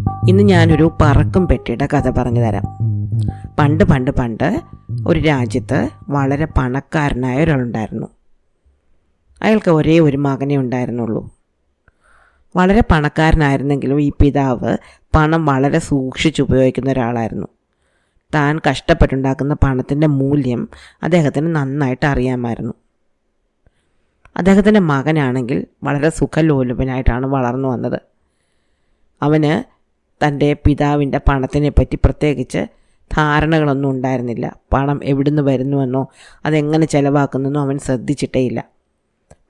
ഇന്ന് ഞാനൊരു പറക്കും പെട്ടിയുടെ കഥ പറഞ്ഞു തരാം. പണ്ട് പണ്ട് പണ്ട് ഒരു രാജ്യത്ത് വളരെ പണക്കാരനായ ഒരാളുണ്ടായിരുന്നു. അയാൾക്ക് ഒരേ ഒരു മകനേ ഉണ്ടായിരുന്നുള്ളൂ. വളരെ പണക്കാരനായിരുന്നെങ്കിലും ഈ പിതാവ് പണം വളരെ സൂക്ഷിച്ച് ഉപയോഗിക്കുന്ന ഒരാളായിരുന്നു. താൻ കഷ്ടപ്പെട്ടുണ്ടാക്കുന്ന പണത്തിന്റെ മൂല്യം അദ്ദേഹത്തിന് നന്നായിട്ട് അറിയാമായിരുന്നു. അദ്ദേഹത്തിന്റെ മകനാണെങ്കിൽ വളരെ സുഖലോലുപനായിട്ടാണ് വളർന്നു വന്നത്. അവന് തന്റെ പിതാവിന്റെ പണത്തിനെ പറ്റി പ്രത്യേകിച്ച് ധാരണകളൊന്നും ഉണ്ടായിരുന്നില്ല. പണം എവിടുന്ന് വരുന്നുവെന്നോ അതെങ്ങനെ ചിലവാക്കുന്നെന്നോ അവൻ ശ്രദ്ധിച്ചിട്ടേയില്ല.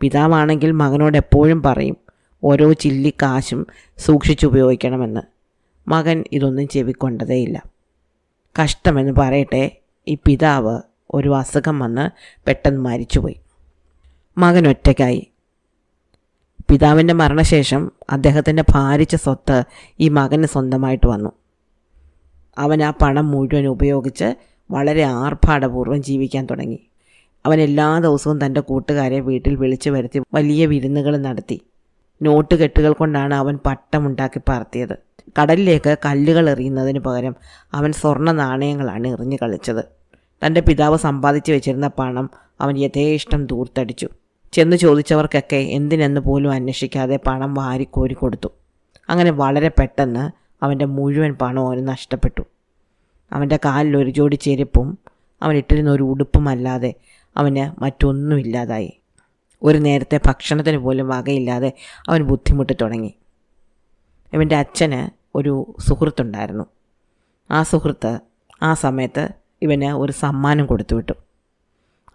പിതാവാണെങ്കിൽ മകനോട് എപ്പോഴും പറയും ഓരോ ചില്ലി കാശും സൂക്ഷിച്ചുപയോഗിക്കണമെന്ന് മകൻ ഇതൊന്നും ചെവിക്കൊണ്ടതേയില്ല. കഷ്ടമെന്ന് പറയട്ടെ ഈ പിതാവ് ഒരു അസുഖം വന്ന് പെട്ടെന്ന് മരിച്ചുപോയി. മകൻ ഒറ്റയ്ക്കായി. പിതാവിന്റെ മരണശേഷം അദ്ദേഹത്തിന്റെ ഭാരിച്ച സ്വത്ത് ഈ മകന് സ്വന്തമായിട്ട് വന്നു. അവൻ ആ പണം മുഴുവൻ ഉപയോഗിച്ച് വളരെ ആർഭാടപൂർവം ജീവിക്കാൻ തുടങ്ങി. അവൻ എല്ലാ ദിവസവും തന്റെ കൂട്ടുകാരെ വീട്ടിൽ വിളിച്ചു വരുത്തി വലിയ വിരുന്നുകൾ നടത്തി. നോട്ട് കെട്ടുകൾ കൊണ്ടാണ് അവൻ പട്ടമുണ്ടാക്കി പറത്തിയത് കടലിലേക്ക് കല്ലുകൾ എറിയുന്നതിന് പകരം അവൻ സ്വർണ നാണയങ്ങളാണ് എറിഞ്ഞു കളിച്ചത്. തന്റെ പിതാവ് സമ്പാദിച്ചു വെച്ചിരുന്ന പണം അവൻ യഥേഷ്ടം ദൂർത്തടിച്ചു. ചെന്ന് ചോദിച്ചവർക്കൊക്കെ എന്തിനെന്ന് പോലും അന്വേഷിക്കാതെ പണം വാരി വാരിക്കോരി കൊടുത്തു. അങ്ങനെ വളരെ പെട്ടെന്ന് അവന്റെ മുഴുവൻ പണവും അവന് നഷ്ടപ്പെട്ടു. അവന്റെ കാലിൽ ഒരു ജോഡി ചെരുപ്പും അവൻ ഇട്ടിരുന്ന ഒരു ഉടുപ്പുമല്ലാതെ അവന് മറ്റൊന്നുമില്ലാതായി ഒരു നേരത്തെ ഭക്ഷണത്തിന് പോലും വകയില്ലാതെ അവൻ ബുദ്ധിമുട്ട് തുടങ്ങി. ഇവന്റെ അച്ഛന് ഒരു സുഹൃത്തുണ്ടായിരുന്നു. ആ സുഹൃത്ത് ആ സമയത്ത് ഇവന് ഒരു സമ്മാനം കൊടുത്തു വിട്ടു.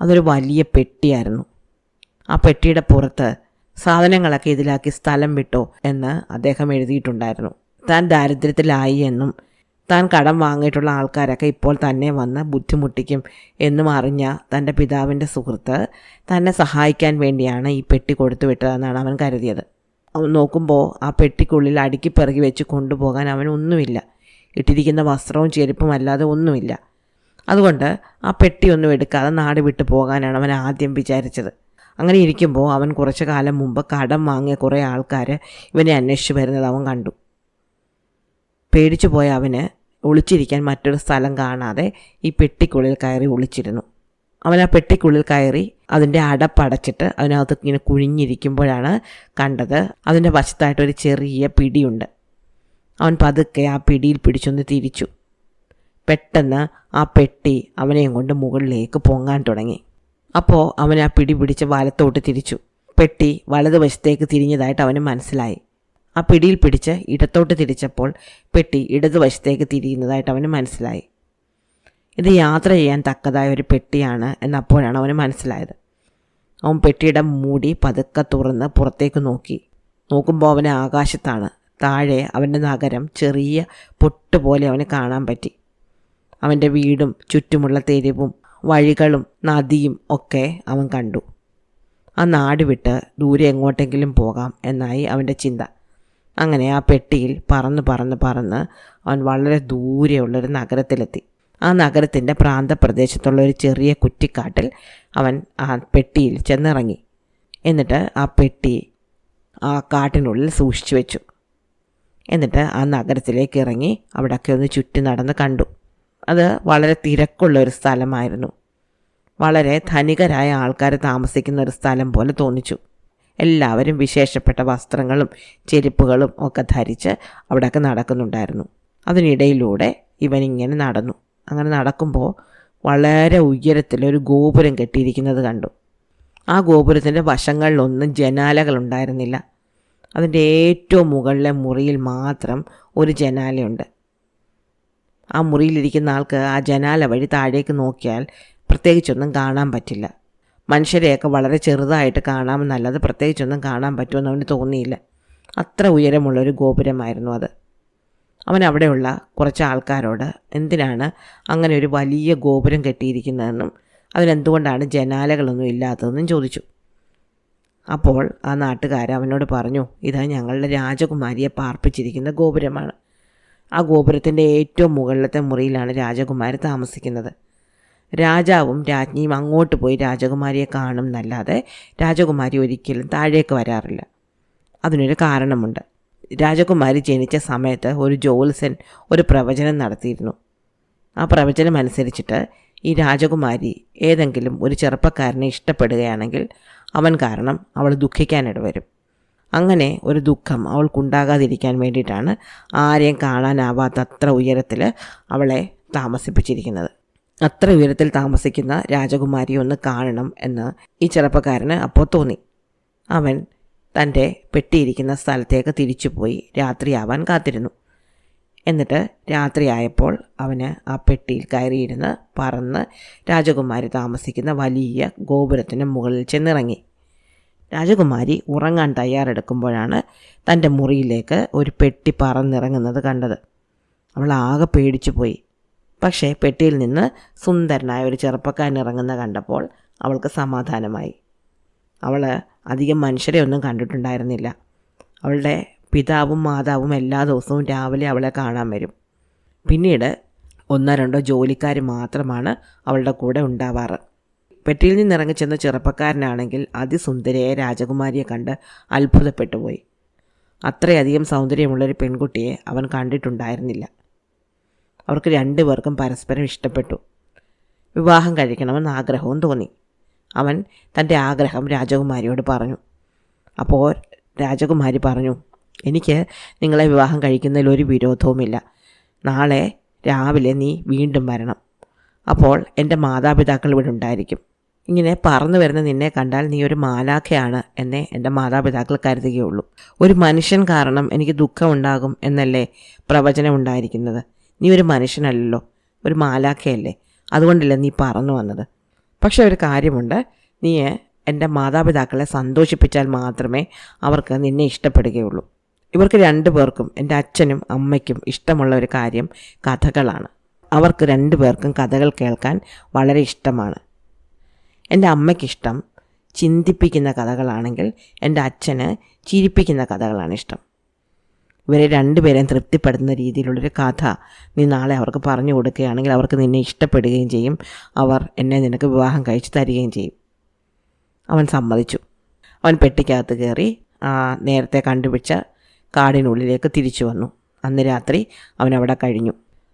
അതൊരു വലിയ പെട്ടിയായിരുന്നു. ആ പെട്ടിയുടെ പുറത്ത് സാധനങ്ങളൊക്കെ ഇതിലാക്കി സ്ഥലം വിട്ടോ എന്ന് അദ്ദേഹം എഴുതിയിട്ടുണ്ടായിരുന്നു. താൻ ദാരിദ്ര്യത്തിലായി എന്നും താൻ കടം വാങ്ങിയിട്ടുള്ള ആൾക്കാരൊക്കെ ഇപ്പോൾ തന്നെ വന്ന് ബുദ്ധിമുട്ടിക്കും എന്നും അറിഞ്ഞ തന്റെ പിതാവിന്റെ സുഹൃത്ത് തന്നെ സഹായിക്കാൻ വേണ്ടിയാണ് ഈ പെട്ടി കൊടുത്തു വിട്ടതെന്നാണ് അവൻ കരുതിയത്. അവൻ നോക്കുമ്പോൾ ആ പെട്ടിക്കുള്ളിൽ അടുക്കി പിറകി വെച്ച് കൊണ്ടുപോകാൻ അവനൊന്നുമില്ല ഇട്ടിരിക്കുന്ന വസ്ത്രവും ചെരുപ്പും അല്ലാതെ ഒന്നുമില്ല. അതുകൊണ്ട് ആ പെട്ടി ഒന്നും എടുക്കാതെ നാട് വിട്ടു പോകാനാണ് അവൻ ആദ്യം വിചാരിച്ചത്. അങ്ങനെ ഇരിക്കുമ്പോൾ അവൻ കുറച്ച് കാലം മുമ്പ് കടം വാങ്ങിയ കുറേ ആൾക്കാർ ഇവനെ അന്വേഷിച്ച് വരുന്നത് അവൻ കണ്ടു. പേടിച്ചു പോയ അവന് ഒളിച്ചിരിക്കാൻ മറ്റൊരു സ്ഥലം കാണാതെ ഈ പെട്ടിക്കുള്ളിൽ കയറി ഒളിച്ചിരുന്നു. അവൻ ആ പെട്ടിക്കുള്ളിൽ കയറി അതിന്റെ അടപ്പടച്ചിട്ട് അതിനകത്ത് ഇങ്ങനെ കുഴിഞ്ഞിരിക്കുമ്പോഴാണ് കണ്ടത്. അതിന്റെ വശത്തായിട്ടൊരു ചെറിയ പിടിയുണ്ട്. അവൻ പതുക്കെ ആ പിടിയിൽ പിടിച്ചൊന്ന് തിരിച്ചു. പെട്ടെന്ന് ആ പെട്ടി അവനെയും കൊണ്ട് മുകളിലേക്ക് പൊങ്ങാൻ തുടങ്ങി. അപ്പോൾ അവൻ ആ പിടി പിടിച്ച് വലത്തോട്ട് തിരിച്ചു. പെട്ടി വലതുവശത്തേക്ക് തിരിഞ്ഞതായിട്ട് അവന് മനസ്സിലായി. ആ പിടിയിൽ പിടിച്ച് ഇടത്തോട്ട് തിരിച്ചപ്പോൾ പെട്ടി ഇടതുവശത്തേക്ക് തിരിയുന്നതായിട്ട് അവന് മനസ്സിലായി. ഇത് യാത്ര ചെയ്യാൻ തക്കതായ ഒരു പെട്ടിയാണ് എന്നപ്പോഴാണ് അവന് മനസ്സിലായത്. അവൻ പെട്ടിയുടെ മൂടി പതുക്കെ തുറന്ന് പുറത്തേക്ക് നോക്കി. നോക്കുമ്പോൾ അവന് ആകാശത്താണ്. താഴെ അവന്റെ നഗരം ചെറിയ പൊട്ടുപോലെ അവന് കാണാൻ പറ്റി. അവന്റെ വീടും ചുറ്റുമുള്ള തെരുവും വഴികളും നദിയും ഒക്കെ അവൻ കണ്ടു. ആ നാട് വിട്ട് ദൂരെ എങ്ങോട്ടെങ്കിലും പോകാം എന്നായി അവന്റെ ചിന്ത. അങ്ങനെ ആ പെട്ടിയിൽ പറന്ന് പറന്ന് പറന്ന് അവൻ വളരെ ദൂരെയുള്ളൊരു നഗരത്തിലെത്തി. ആ നഗരത്തിന്റെ പ്രാന്തപ്രദേശത്തുള്ള ഒരു ചെറിയ കുറ്റിക്കാട്ടിൽ അവൻ ആ പെട്ടിയിൽ ചെന്നിറങ്ങി. എന്നിട്ട് ആ പെട്ടി ആ കാട്ടിനുള്ളിൽ സൂക്ഷിച്ചു വെച്ചു. എന്നിട്ട് ആ നഗരത്തിലേക്ക് ഇറങ്ങി അവിടെയൊക്കെ ഒന്ന് ചുറ്റി നടന്ന് കണ്ടു. അത് വളരെ തിരക്കുള്ള ഒരു സ്ഥലമായിരുന്നു. വളരെ ധനികരായ ആൾക്കാർ താമസിക്കുന്ന ഒരു സ്ഥലം പോലെ തോന്നിച്ചു. എല്ലാവരും വിശേഷപ്പെട്ട വസ്ത്രങ്ങളും ചെരുപ്പുകളും ഒക്കെ ധരിച്ച് അവിടെയൊക്കെ നടക്കുന്നുണ്ടായിരുന്നു. അതിനിടയിലൂടെ ഇവനിങ്ങനെ നടന്നു. അങ്ങനെ നടക്കുമ്പോൾ വളരെ ഉയരത്തിലൊരു ഗോപുരം കെട്ടിയിരിക്കുന്നത് കണ്ടു. ആ ഗോപുരത്തിന്റെ വശങ്ങളിലൊന്നും ജനാലകളുണ്ടായിരുന്നില്ല അതിന്റെ ഏറ്റവും മുകളിലെ മുറിയിൽ മാത്രം ഒരു ജനാലയുണ്ട്. ആ മുറിയിലിരിക്കുന്ന ആൾക്ക് ആ ജനാല വഴി താഴേക്ക് നോക്കിയാൽ പ്രത്യേകിച്ചൊന്നും കാണാൻ പറ്റില്ല. മനുഷ്യരെയൊക്കെ വളരെ ചെറുതായിട്ട് കാണാമെന്നല്ലാതെ പ്രത്യേകിച്ചൊന്നും കാണാൻ പറ്റുമെന്ന് അവന് തോന്നിയില്ല. അത്ര ഉയരമുള്ളൊരു ഗോപുരമായിരുന്നു അത്. അവൻ അവിടെയുള്ള കുറച്ച് ആൾക്കാരോട് എന്തിനാണ് അങ്ങനെ ഒരു വലിയ ഗോപുരം കെട്ടിയിരിക്കുന്നതെന്നും അതിനെന്തുകൊണ്ടാണ് ജനാലകളൊന്നും ഇല്ലാത്തതെന്നും ചോദിച്ചു. അപ്പോൾ ആ നാട്ടുകാർ അവനോട് പറഞ്ഞു ഇത് ഞങ്ങളുടെ രാജകുമാരിയെ പാർപ്പിച്ചിരിക്കുന്ന ഗോപുരമാണ്. ആ ഗോപുരത്തിന്റെ ഏറ്റവും മുകളിലത്തെ മുറിയിലാണ് രാജകുമാരി താമസിക്കുന്നത്. രാജാവും രാജ്ഞിയും അങ്ങോട്ട് പോയി രാജകുമാരിയെ കാണും എന്നല്ലാതെ രാജകുമാരി ഒരിക്കലും താഴേക്ക് വരാറില്ല. അതിനൊരു കാരണമുണ്ട്. രാജകുമാരി ജനിച്ച സമയത്ത് ഒരു ജോത്സൻ ഒരു പ്രവചനം നടത്തിയിരുന്നു. ആ പ്രവചനം അനുസരിച്ചിട്ട് ഈ രാജകുമാരി ഏതെങ്കിലും ഒരു ചെറുപ്പക്കാരനെ ഇഷ്ടപ്പെടുകയാണെങ്കിൽ അവൻ കാരണം അവൾ ദുഃഖിക്കാനിട വരും അങ്ങനെ ഒരു ദുഃഖം അവൾക്കുണ്ടാകാതിരിക്കാൻ വേണ്ടിയിട്ടാണ് ആരെയും കാണാനാവാത്ത അത്ര ഉയരത്തിൽ അവളെ താമസിപ്പിച്ചിരിക്കുന്നത്. അത്ര ഉയരത്തിൽ താമസിക്കുന്ന രാജകുമാരിയെ ഒന്ന് കാണണം എന്ന് ഈ ചെറുപ്പക്കാരന് അപ്പോൾ തോന്നി. അവൻ തന്റെ പെട്ടിയിരിക്കുന്ന സ്ഥലത്തേക്ക് തിരിച്ചുപോയി രാത്രിയാവാൻ കാത്തിരുന്നു. എന്നിട്ട് രാത്രിയായപ്പോൾ അവന് ആ പെട്ടിയിൽ കയറിയിരുന്ന് പറന്ന് രാജകുമാരി താമസിക്കുന്ന വലിയ ഗോപുരത്തിന് മുകളിൽ ചെന്നിറങ്ങി. രാജകുമാരി ഉറങ്ങാൻ തയ്യാറെടുക്കുമ്പോഴാണ് തന്റെ മുറിയിലേക്ക് ഒരു പെട്ടി പറന്നിറങ്ങുന്നത് കണ്ടത്. അവൾ ആകെ പേടിച്ചു പോയി. പക്ഷേ പെട്ടിയിൽ നിന്ന് സുന്ദരനായ ഒരു ചെറുപ്പക്കാരൻ ഇറങ്ങുന്ന കണ്ടപ്പോൾ അവൾക്ക് സമാധാനമായി. അവൾ അധികം മനുഷ്യരെ ഒന്നും കണ്ടിട്ടുണ്ടായിരുന്നില്ല. അവളുടെ പിതാവും മാതാവും എല്ലാ ദിവസവും രാവിലെ അവളെ കാണാൻ വരും. പിന്നീട് ഒന്നോ രണ്ടോ ജോലിക്കാർ മാത്രമാണ് അവളുടെ കൂടെ ഉണ്ടാവാറ്. പെട്ടിയിൽ നിന്നിറങ്ങി ചെന്ന ചെറുപ്പക്കാരനാണെങ്കിൽ അതിസുന്ദരിയായ രാജകുമാരിയെ കണ്ട് അത്ഭുതപ്പെട്ടു പോയി അത്രയധികം സൗന്ദര്യമുള്ളൊരു പെൺകുട്ടിയെ അവൻ കണ്ടിട്ടുണ്ടായിരുന്നില്ല. അവർക്ക് രണ്ടുപേർക്കും പരസ്പരം ഇഷ്ടപ്പെട്ടു. വിവാഹം കഴിക്കണമെന്ന് ആഗ്രഹവും തോന്നി. അവൻ തന്റെ ആഗ്രഹം രാജകുമാരിയോട് പറഞ്ഞു. അപ്പോൾ രാജകുമാരി പറഞ്ഞു എനിക്ക് നിങ്ങളെ വിവാഹം കഴിക്കുന്നതിൽ ഒരു വിരോധവുമില്ല. നാളെ രാവിലെ നീ വീണ്ടും വരണം. അപ്പോൾ എന്റെ മാതാപിതാക്കൾ ഇവിടെ ഉണ്ടായിരിക്കും. ഇങ്ങനെ പറന്നു വരുന്ന നിന്നെ കണ്ടാൽ നീ ഒരു മാലാഖയാണ് എന്നെ എന്റെ മാതാപിതാക്കൾ കരുതുകയുള്ളൂ. ഒരു മനുഷ്യൻ കാരണം എനിക്ക് ദുഃഖമുണ്ടാകും എന്നല്ലേ പ്രവചനം ഉണ്ടായിരിക്കുന്നത്? നീ ഒരു മനുഷ്യനല്ലല്ലോ ഒരു മാലാഖയല്ലേ? അതുകൊണ്ടല്ലേ നീ പറന്നു വന്നത്? പക്ഷെ ഒരു കാര്യമുണ്ട്. നീ എന്റെ മാതാപിതാക്കളെ സന്തോഷിപ്പിച്ചാൽ മാത്രമേ അവർക്ക് നിന്നെ ഇഷ്ടപ്പെടുകയുള്ളൂ. ഇവർക്ക് രണ്ടു പേർക്കും എന്റെ അച്ഛനും അമ്മയ്ക്കും ഇഷ്ടമുള്ള ഒരു കാര്യം കഥകളാണ്. അവർക്ക് രണ്ടു പേർക്കും കഥകൾ കേൾക്കാൻ വളരെ ഇഷ്ടമാണ്. എന്റെ അമ്മയ്ക്കിഷ്ടം ചിന്തിപ്പിക്കുന്ന കഥകളാണെങ്കിൽ എന്റെ അച്ഛന് ചിരിപ്പിക്കുന്ന കഥകളാണ് ഇഷ്ടം. ഇവരെ രണ്ടുപേരെയും തൃപ്തിപ്പെടുത്തുന്ന രീതിയിലുള്ളൊരു കഥ നീ നാളെ അവർക്ക് പറഞ്ഞു കൊടുക്കുകയാണെങ്കിൽ അവർക്ക് നിന്നെ ഇഷ്ടപ്പെടുകയും ചെയ്യും. അവർ എന്നെ നിനക്ക് വിവാഹം കഴിച്ചു തരികയും ചെയ്യും. അവൻ സമ്മതിച്ചു. അവൻ പെട്ടിക്കകത്ത് കയറി നേരത്തെ കണ്ടുപിടിച്ച കാടിനുള്ളിലേക്ക് തിരിച്ചു വന്നു. അന്ന് രാത്രി അവൻ അവിടെ കഴിഞ്ഞു.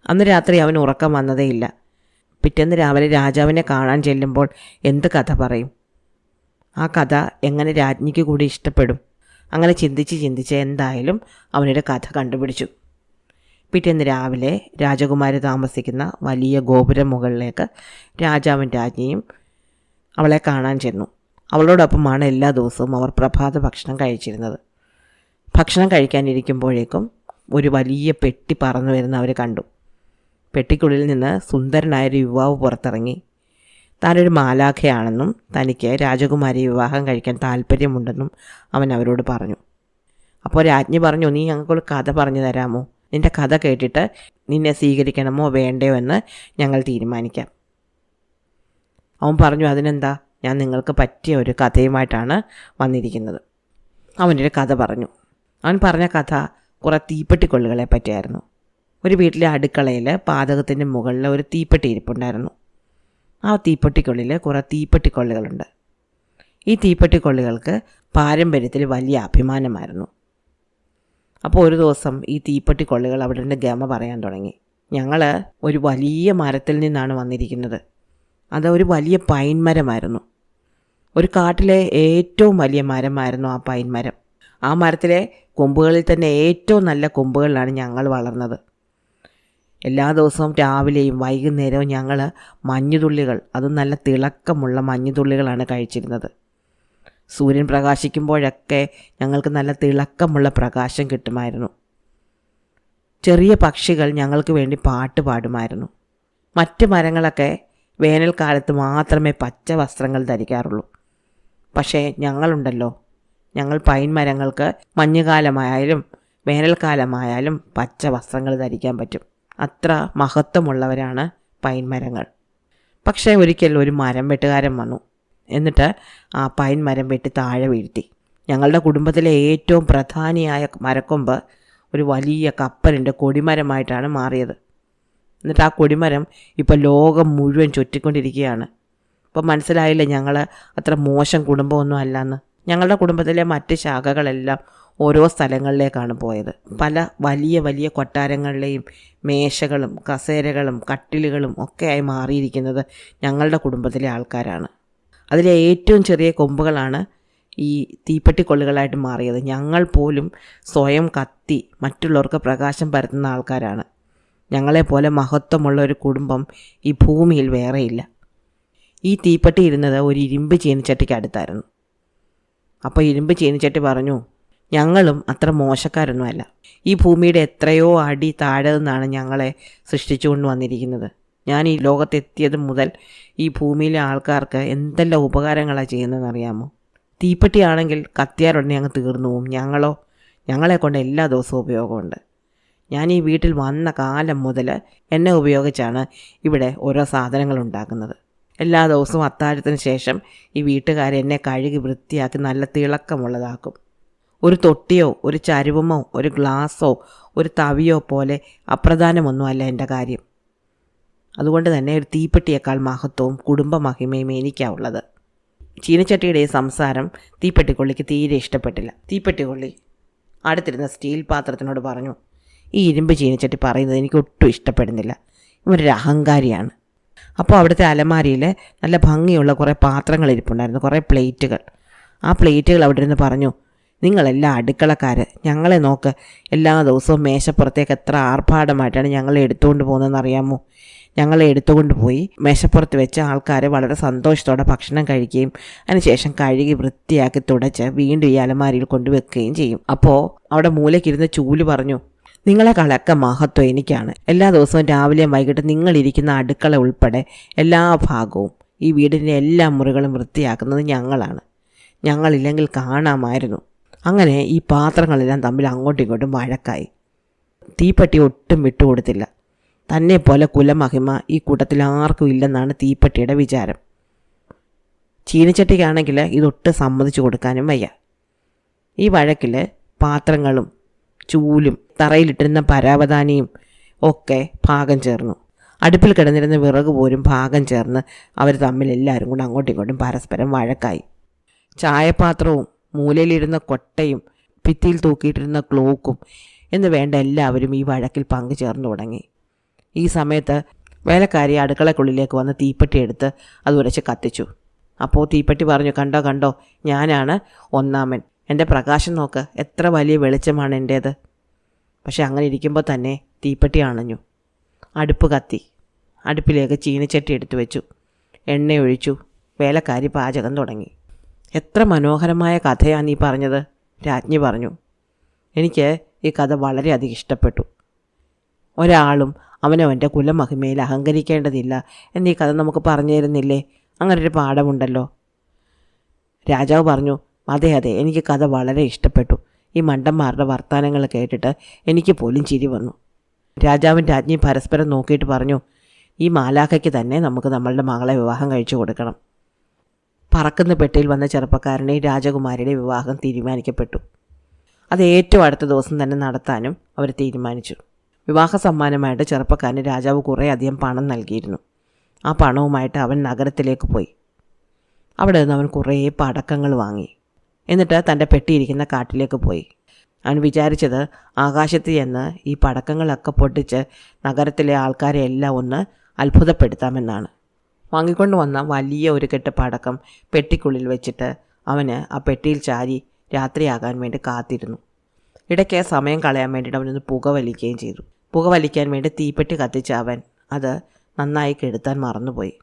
അന്ന് രാത്രി അവൻ ഉറക്കം വന്നതേയില്ല. പിറ്റേന്ന് രാവിലെ രാജാവിനെ കാണാൻ ചെല്ലുമ്പോൾ എന്ത് കഥ പറയും? ആ കഥ എങ്ങനെ രാജ്ഞിക്ക് കൂടി ഇഷ്ടപ്പെടും? അങ്ങനെ ചിന്തിച്ച് ചിന്തിച്ച് എന്തായാലും അവനൊരു കഥ കണ്ടുപിടിച്ചു. പിറ്റേന്ന് രാവിലെ രാജകുമാരി താമസിക്കുന്ന വലിയ ഗോപുരം മുകളിലേക്ക് രാജാവും രാജ്ഞിയും അവളെ കാണാൻ ചെന്നു. അവളോടൊപ്പമാണ് എല്ലാ ദിവസവും അവർ പ്രഭാത ഭക്ഷണം കഴിച്ചിരുന്നത്. ഭക്ഷണം കഴിക്കാനിരിക്കുമ്പോഴേക്കും ഒരു വലിയ പെട്ടി പറന്നു വരുന്ന അവർ കണ്ടു. പെട്ടിക്കുള്ളിൽ നിന്ന് സുന്ദരനായൊരു യുവാവ് പുറത്തിറങ്ങി. താനൊരു മാലാഖയാണെന്നും തനിക്ക് രാജകുമാരി വിവാഹം കഴിക്കാൻ താല്പര്യമുണ്ടെന്നും അവൻ അവരോട് പറഞ്ഞു. അപ്പോൾ രാജ്ഞി പറഞ്ഞു നീ ഞങ്ങൾക്കൊരു കഥ പറഞ്ഞു തരാമോ? നിന്റെ കഥ കേട്ടിട്ട് നിന്നെ സ്വീകരിക്കണമോ വേണ്ടയോ എന്ന് ഞങ്ങൾ തീരുമാനിക്കാം. അവൻ പറഞ്ഞു അതിനെന്താ? ഞാൻ നിങ്ങൾക്ക് പറ്റിയ ഒരു കഥയുമായിട്ടാണ് വന്നിരിക്കുന്നത്. അവനൊരു കഥ പറഞ്ഞു. അവൻ പറഞ്ഞ കഥ കുറേ തീപ്പെട്ടിക്കൊള്ളുകളെ പറ്റിയായിരുന്നു. ഒരു വീട്ടിലെ അടുക്കളയിൽ പാതകത്തിന്റെ മുകളിൽ ഒരു തീപ്പെട്ടി ഇരിപ്പുണ്ടായിരുന്നു. ആ തീപ്പെട്ടിക്കുള്ളിൽ കുറേ തീപ്പെട്ടിക്കൊള്ളികളുണ്ട്. ഈ തീപ്പെട്ടിക്കൊള്ളികൾക്ക് പാരമ്പര്യത്തിൽ വലിയ അഭിമാനമായിരുന്നു. അപ്പോൾ ഒരു ദിവസം ഈ തീപ്പെട്ടിക്കൊള്ളികൾ അവിടെ നിന്ന് ഗമ പറയാൻ തുടങ്ങി. ഞങ്ങൾ ഒരു വലിയ മരത്തിൽ നിന്നാണ് വന്നിരിക്കുന്നത്. അത് ഒരു വലിയ പൈൻ മരമായിരുന്നു. ഒരു കാട്ടിലെ ഏറ്റവും വലിയ മരമായിരുന്നു ആ പൈൻ മരം. ആ മരത്തിലെ കൊമ്പുകളിൽ തന്നെ ഏറ്റവും നല്ല കൊമ്പുകളിലാണ് ഞങ്ങൾ വളർന്നത്. എല്ലാ ദിവസവും രാവിലെയും വൈകുന്നേരവും ഞങ്ങൾ മഞ്ഞുതുള്ളികൾ അതും നല്ല തിളക്കമുള്ള മഞ്ഞുതുള്ളികളാണ് കഴിച്ചിരുന്നത്. സൂര്യൻ പ്രകാശിക്കുമ്പോഴൊക്കെ ഞങ്ങൾക്ക് നല്ല തിളക്കമുള്ള പ്രകാശം കിട്ടുമായിരുന്നു. ചെറിയ പക്ഷികൾ ഞങ്ങൾക്ക് വേണ്ടി പാട്ട് പാടുമായിരുന്നു. മറ്റ് മരങ്ങളൊക്കെ വേനൽക്കാലത്ത് മാത്രമേ പച്ച വസ്ത്രങ്ങൾ ധരിക്കാറുള്ളൂ. പക്ഷേ ഞങ്ങളുണ്ടല്ലോ. ഞങ്ങൾ പൈൻ മരങ്ങൾക്ക് മഞ്ഞുകാലമായാലും വേനൽക്കാലമായാലും പച്ച വസ്ത്രങ്ങൾ ധരിക്കാൻ പറ്റും. അത്ര മഹത്വമുള്ളവരാണ് പൈൻ മരങ്ങൾ പക്ഷേ ഒരിക്കൽ ഒരു മരം വെട്ടുകാരൻ വന്നു. എന്നിട്ട് ആ പൈൻ മരം വെട്ടി താഴെ വീഴ്ത്തി. ഞങ്ങളുടെ കുടുംബത്തിലെ ഏറ്റവും പ്രധാനിയായ മരക്കൊമ്പ് ഒരു വലിയ കപ്പലിന്റെ കൊടിമരമായിട്ടാണ് മാറിയത്. എന്നിട്ട് ആ കൊടിമരം ഇപ്പോൾ ലോകം മുഴുവൻ ചുറ്റിക്കൊണ്ടിരിക്കുകയാണ്. ഇപ്പം മനസ്സിലായില്ല ഞങ്ങൾ അത്ര മോശം കുടുംബമൊന്നും അല്ലയെന്ന് ഞങ്ങളുടെ കുടുംബത്തിലെ മറ്റ് ശാഖകളെല്ലാം ഓരോ സ്ഥലങ്ങളിലേക്കാണ് പോയത്. പല വലിയ വലിയ കൊട്ടാരങ്ങളിലെയും മേശകളും കസേരകളും കട്ടിലുകളും ഒക്കെയായി മാറിയിരിക്കുന്നത് ഞങ്ങളുടെ കുടുംബത്തിലെ ആൾക്കാരാണ്. അതിലെ ഏറ്റവും ചെറിയ കൊമ്പുകളാണ് ഈ തീപ്പെട്ടിക്കൊള്ളുകളായിട്ട് മാറിയത്. ഞങ്ങൾ പോലും സ്വയം കത്തി മറ്റുള്ളവർക്ക് പ്രകാശം പരത്തുന്ന ആൾക്കാരാണ്. ഞങ്ങളെപ്പോലെ മഹത്വമുള്ള ഒരു കുടുംബം ഈ ഭൂമിയിൽ വേറെയില്ല. ഈ തീപ്പെട്ടി ഇരുന്നത് ഒരു ഇരുമ്പ് ചീനിച്ചട്ടിക്ക് അടുത്തായിരുന്നു. അപ്പോൾ ഇരുമ്പ് ചീനിച്ചട്ടി പറഞ്ഞു ഞങ്ങളും അത്ര മോശക്കാരൊന്നുമല്ല. ഈ ഭൂമിയുടെ എത്രയോ അടി താഴെ നിന്നാണ് ഞങ്ങളെ സൃഷ്ടിച്ചുകൊണ്ട് വന്നിരിക്കുന്നത്. ഞാൻ ഈ ലോകത്തെത്തിയത് മുതൽ ഈ ഭൂമിയിലെ ആൾക്കാർക്ക് എന്തെല്ലാം ഉപകാരങ്ങളാണ് ചെയ്യുന്നതെന്ന് അറിയാമോ? തീപ്പെട്ടിയാണെങ്കിൽ കത്തിയാലുടനെ ഞങ്ങൾ തീർന്നു പോവും. ഞങ്ങളോ? ഞങ്ങളെ കൊണ്ട് എല്ലാ ദിവസവും ഉപയോഗമുണ്ട്. ഞാൻ ഈ വീട്ടിൽ വന്ന കാലം മുതൽ എന്നെ ഉപയോഗിച്ചാണ് ഇവിടെ ഓരോ സാധനങ്ങൾ ഉണ്ടാക്കുന്നത്. എല്ലാ ദിവസവും അത്താഴത്തിന് ശേഷം ഈ വീട്ടുകാരെന്നെ കഴുകി വൃത്തിയാക്കി നല്ല തിളക്കമുള്ളതാക്കും. ഒരു തൊട്ടിയോ ഒരു ചരുവമോ ഒരു ഗ്ലാസ്സോ ഒരു തവിയോ പോലെ അപ്രധാനമൊന്നുമല്ല എന്റെ കാര്യം. അതുകൊണ്ട് തന്നെ ഒരു തീപ്പെട്ടിയേക്കാൾ മഹത്വവും കുടുംബ മഹിമയും എനിക്കാവുള്ളത് ചീനച്ചട്ടിയുടെ സംസാരം തീപ്പെട്ടിക്കൊള്ളിക്ക് തീരെ ഇഷ്ടപ്പെട്ടില്ല. തീപ്പെട്ടിക്കൊള്ളി അടുത്തിരുന്ന സ്റ്റീൽ പാത്രത്തിനോട് പറഞ്ഞു ഈ ഇരുമ്പ് ചീനച്ചട്ടി പറയുന്നത് എനിക്ക് ഒട്ടും ഇഷ്ടപ്പെടുന്നില്ല. ഇവരൊരു അഹങ്കാരിയാണ്. അപ്പോൾ അവിടുത്തെ അലമാരിയിൽ നല്ല ഭംഗിയുള്ള കുറേ പാത്രങ്ങൾ ഇരിപ്പുണ്ടായിരുന്നു കുറേ പ്ലേറ്റുകൾ. ആ പ്ലേറ്റുകൾ അവിടെ ഇരുന്ന് പറഞ്ഞു നിങ്ങളെല്ലാം അടുക്കളക്കാർ ഞങ്ങളെ നോക്ക്. എല്ലാ ദിവസവും മേശപ്പുറത്തേക്ക് എത്ര ആർഭാടമായിട്ടാണ് ഞങ്ങളെ എടുത്തുകൊണ്ട് പോകുന്നതെന്ന് അറിയാമോ ഞങ്ങളെ എടുത്തുകൊണ്ട് പോയി മേശപ്പുറത്ത് വെച്ച് ആൾക്കാർ വളരെ സന്തോഷത്തോടെ ഭക്ഷണം കഴിക്കുകയും അതിനുശേഷം കഴുകി വൃത്തിയാക്കി തുടച്ച് വീണ്ടും ഈ അലമാരിയിൽ കൊണ്ടുവെക്കുകയും ചെയ്യും. അപ്പോൾ അവിടെ മൂലയ്ക്കിരുന്ന് ചൂൽ പറഞ്ഞു നിങ്ങളെ കളക്ക മഹത്വം എനിക്കാണ്. എല്ലാ ദിവസവും രാവിലെയും വൈകിട്ട് നിങ്ങളിരിക്കുന്ന അടുക്കള ഉൾപ്പെടെ എല്ലാ ഭാഗവും ഈ വീടിന്റെ എല്ലാ മുറികളും വൃത്തിയാക്കുന്നത് ഞങ്ങളാണ്. ഞങ്ങളില്ലെങ്കിൽ കാണാമായിരുന്നു. അങ്ങനെ ഈ പാത്രങ്ങളെല്ലാം തമ്മിൽ അങ്ങോട്ടും ഇങ്ങോട്ടും വഴക്കായി. തീപ്പെട്ടി ഒട്ടും വിട്ടുകൊടുത്തില്ല തന്നെ പോലെ കുലമഹിമ ഈ കൂട്ടത്തിൽ ആർക്കും ഇല്ലെന്നാണ് തീപ്പെട്ടിയുടെ വിചാരം. ചീനിച്ചട്ടിക്കാണെങ്കിൽ ഇതൊട്ടും സമ്മതിച്ചു കൊടുക്കാനും വയ്യ. ഈ വഴക്കിൽ പാത്രങ്ങളും ചൂലും തറയിലിട്ടിരുന്ന പരാവധാനിയും ഒക്കെ ഭാഗം ചേർന്നു. അടുപ്പിൽ കിടന്നിരുന്ന വിറക് പോലും ഭാഗം ചേർന്ന് അവർ തമ്മിൽ എല്ലാവരും കൂടെ അങ്ങോട്ടും ഇങ്ങോട്ടും പരസ്പരം വഴക്കായി. ചായപാത്രവും മൂലയിലിരുന്ന കൊട്ടയും ഭിത്തിയിൽ തൂക്കിയിട്ടിരുന്ന ക്ലോക്കും എന്ന് വേണ്ട എല്ലാവരും ഈ വഴക്കിൽ പങ്കു ചേർന്നു തുടങ്ങി. ഈ സമയത്ത് വേലക്കാരി അടുക്കളക്കുള്ളിലേക്ക് വന്ന് തീപ്പെട്ടി എടുത്ത് അത് ഉരച്ച് കത്തിച്ചു. അപ്പോൾ തീപ്പെട്ടി പറഞ്ഞു കണ്ടോ കണ്ടോ ഞാനാണ് ഒന്നാമൻ എന്റെ പ്രകാശം നോക്ക് എത്ര വലിയ വെളിച്ചമാണ് എന്റേത് പക്ഷെ അങ്ങനെ ഇരിക്കുമ്പോൾ തന്നെ തീപ്പെട്ടി അണഞ്ഞു. അടുപ്പ് കത്തി. അടുപ്പിലേക്ക് ചീനിച്ചട്ടി എടുത്തു വെച്ചു. എണ്ണയൊഴിച്ചു. വേലക്കാരി പാചകം തുടങ്ങി. എത്ര മനോഹരമായ കഥയാണ് നീ പറഞ്ഞത് രാജ്ഞി പറഞ്ഞു. എനിക്ക് ഈ കഥ വളരെയധികം ഇഷ്ടപ്പെട്ടു. ഒരാളും അവനവന്റെ കുലമഹിമയിൽ അഹങ്കരിക്കേണ്ടതില്ല എന്നീ കഥ നമുക്ക് പറഞ്ഞു തരുന്നില്ലേ? അങ്ങനൊരു പാഠമുണ്ടല്ലോ. രാജാവ് പറഞ്ഞു അതെ അതെ എനിക്ക് കഥ വളരെ ഇഷ്ടപ്പെട്ടു. ഈ മണ്ടന്മാരുടെ വർത്തമാനങ്ങൾ കേട്ടിട്ട് എനിക്ക് പോലും ചിരി വന്നു. രാജാവും രാജ്ഞി പരസ്പരം നോക്കിയിട്ട് പറഞ്ഞു ഈ മാലാഖയ്ക്ക് തന്നെ നമുക്ക് നമ്മളുടെ മകളെ വിവാഹം കഴിച്ചു കൊടുക്കണം. പറക്കുന്ന പെട്ടിയിൽ വന്ന ചെറുപ്പക്കാരനെ രാജകുമാരിയുടെ വിവാഹം തീരുമാനിക്കപ്പെട്ടു. അത് ഏറ്റവും അടുത്ത ദിവസം തന്നെ നടത്താനും അവർ തീരുമാനിച്ചു. വിവാഹ സമ്മാനമായിട്ട് ചെറുപ്പക്കാരന് രാജാവ് കുറേ അധികം പണം നൽകിയിരുന്നു. ആ പണവുമായിട്ട് അവൻ നഗരത്തിലേക്ക് പോയി. അവിടെ നിന്ന് അവൻ കുറേ പടക്കങ്ങൾ വാങ്ങി. എന്നിട്ട് തന്റെ പെട്ടിയിരിക്കുന്ന കാട്ടിലേക്ക് പോയി. അവൻ വിചാരിച്ചത് ആകാശത്ത് ചെന്ന് ഈ പടക്കങ്ങളൊക്കെ പൊട്ടിച്ച് നഗരത്തിലെ ആൾക്കാരെ എല്ലാം ഒന്ന് അത്ഭുതപ്പെടുത്താമെന്നാണ്. വാങ്ങിക്കൊണ്ട് വന്ന വലിയ ഒരു കെട്ട് പടക്കം പെട്ടിക്കുള്ളിൽ വെച്ചിട്ട് അവന് ആ പെട്ടിയിൽ ചാരി രാത്രിയാകാൻ വേണ്ടി കാത്തിരുന്നു. ഇടയ്ക്ക് സമയം കളയാൻ വേണ്ടിയിട്ട് അവനൊന്ന് പുക വലിക്കുകയും ചെയ്തു. പുക വലിക്കാൻ വേണ്ടി തീപ്പെട്ടി കത്തിച്ച അവൻ അത് നന്നായി കെടുത്താൻ മറന്നുപോയി.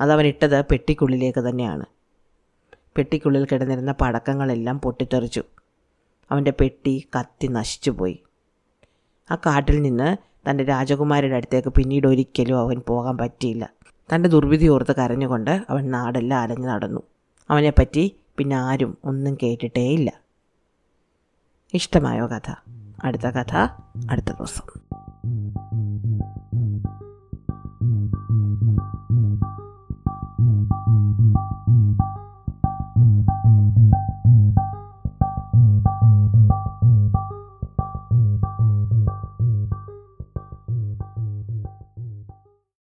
അതവൻ ഇട്ടത് പെട്ടിക്കുള്ളിലേക്ക് തന്നെയാണ്. പെട്ടിക്കുള്ളിൽ കിടന്നിരുന്ന പടക്കങ്ങളെല്ലാം പൊട്ടിത്തെറിച്ചു. അവന്റെ പെട്ടി കത്തി നശിച്ചുപോയി. ആ കാട്ടിൽ നിന്ന് തന്റെ രാജകുമാരിയുടെ അടുത്തേക്ക് പിന്നീട് ഒരിക്കലും അവൻ പോകാൻ പറ്റിയില്ല. തന്റെ ദുർവിധി ഓർത്ത് കരഞ്ഞുകൊണ്ട് അവൻ നാടെല്ലാം അലഞ്ഞു നടന്നു. അവനെപ്പറ്റി പിന്നെ ആരും ഒന്നും കേട്ടിട്ടേയില്ല. ഇഷ്ടമായോ കഥ? അടുത്ത കഥ അടുത്ത ദിവസം.